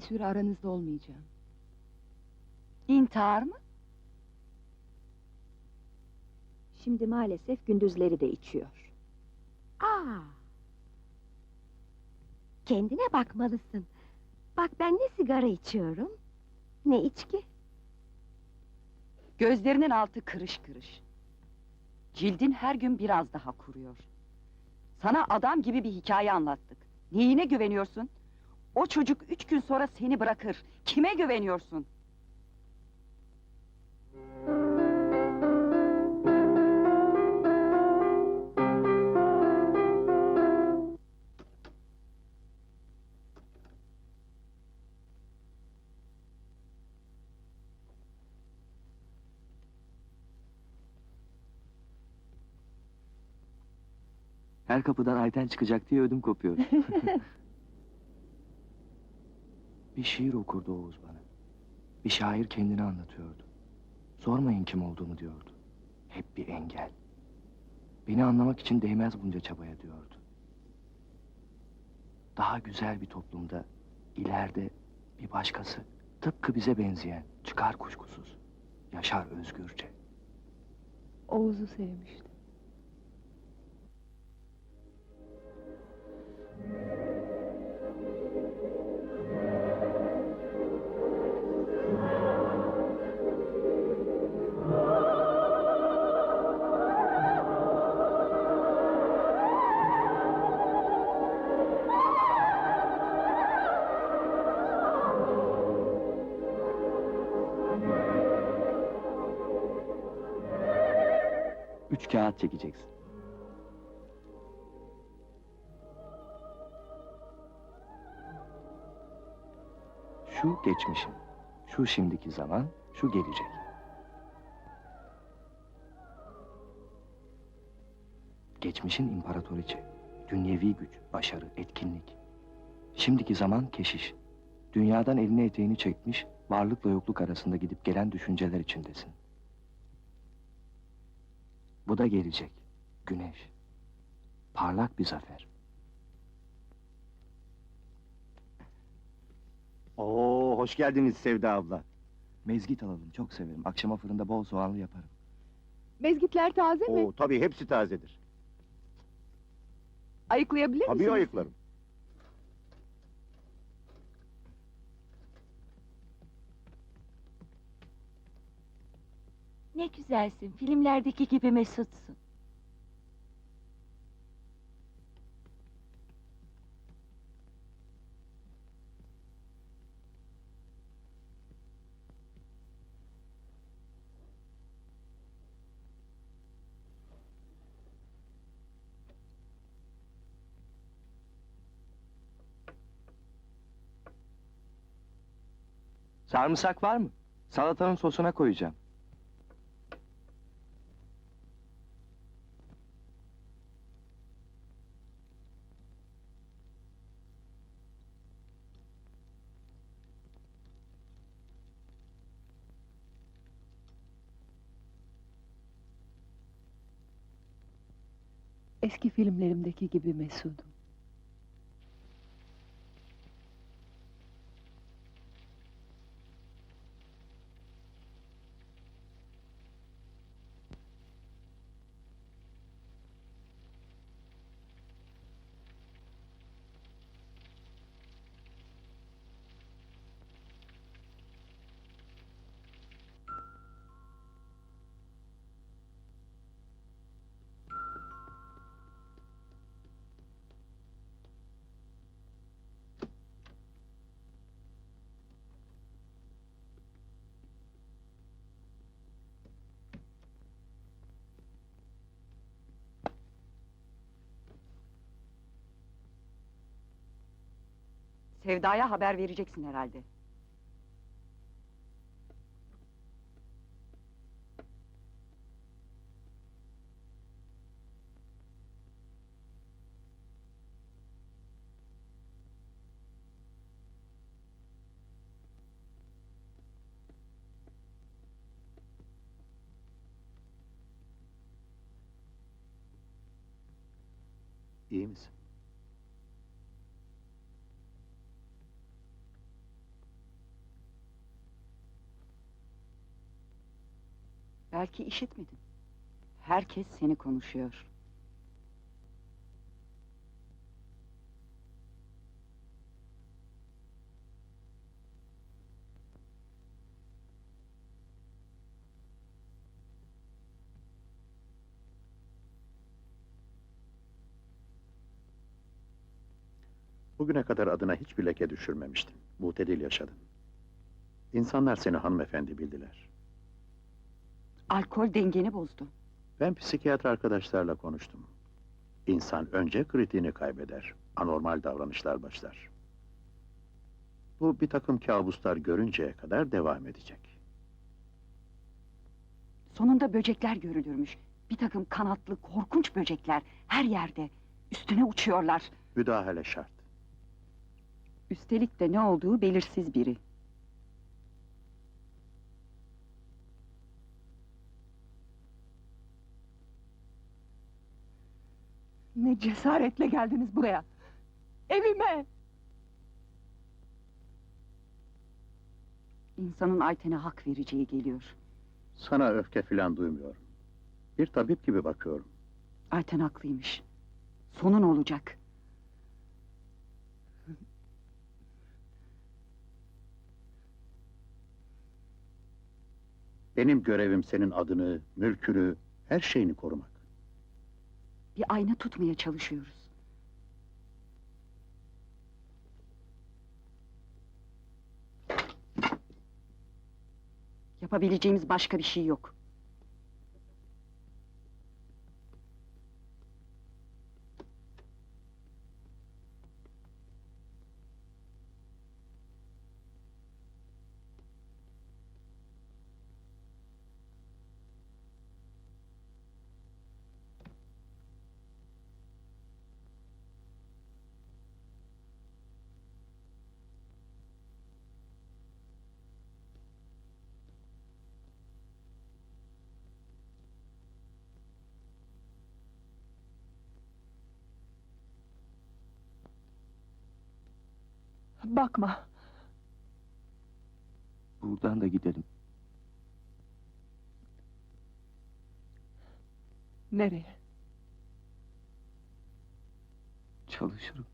Bir süre aranızda olmayacağım. İntihar mı? Şimdi maalesef gündüzleri de içiyor. Aa. Kendine bakmalısın. Bak ben ne sigara içiyorum, ne içki. Gözlerinin altı kırış kırış. Cildin her gün biraz daha kuruyor. Sana adam gibi bir hikaye anlattık. Neyine güveniyorsun? O çocuk üç gün sonra seni bırakır. Kime güveniyorsun? Her kapıdan Ayten çıkacak diye ödüm kopuyor. bir şiir okurdu Oğuz bana. Bir şair kendini anlatıyordu. Sormayın kim olduğumu diyordu. Hep bir engel. Beni anlamak için değmez bunca çabaya diyordu. Daha güzel bir toplumda, ileride bir başkası, tıpkı bize benzeyen, çıkar kuşkusuz. Yaşar özgürce. Oğuz'u sevmiştim. Üç kağıt çekeceksin. Şu geçmişin, şu şimdiki zaman, şu gelecek. Geçmişin imparatoriçe, dünyevi güç, başarı, etkinlik. Şimdiki zaman keşiş. Dünyadan elini eteğini çekmiş, varlıkla yokluk arasında gidip gelen düşünceler içindesin. Bu da gelecek. Güneş. Parlak bir zafer. Oo, hoş geldiniz Sevda abla. Mezgit alalım. Çok severim. Akşama fırında bol soğanlı yaparım. Mezgitler taze mi? Oo, tabii hepsi tazedir. Ayıklayabilir misiniz? Tabii ayıklarım. Ne güzelsin. Filmlerdeki gibi mesutsun. Sarımsak var mı? Salatanın sosuna koyacağım. Eski filmlerimdeki gibi mesudum. Sevda'ya haber vereceksin herhalde. İyi misin? Belki işitmedin. Herkes seni konuşuyor. Bugüne kadar adına hiçbir leke düşürmemiştin. Mutedil yaşadın. İnsanlar seni hanımefendi bildiler. Alkol dengeni bozdu. Ben psikiyatr arkadaşlarla konuştum. İnsan önce kritiğini kaybeder. Anormal davranışlar başlar. Bu bir takım kabuslar görünceye kadar devam edecek. Sonunda böcekler görülürmüş. Bir takım kanatlı, korkunç böcekler her yerde. Üstüne uçuyorlar. Müdahale şart. Üstelik de ne olduğu belirsiz biri. Cesaretle geldiniz buraya. Evime. İnsanın Ayten'e hak vereceği geliyor. Sana öfke filan duymuyorum. Bir tabip gibi bakıyorum. Ayten haklıymış. Sonun olacak. Benim görevim senin adını, mülkünü, her şeyini korumak. Bir ayna tutmaya çalışıyoruz. Yapabileceğimiz başka bir şey yok. Bakma. Buradan da gidelim. Nereye? Çalışırım.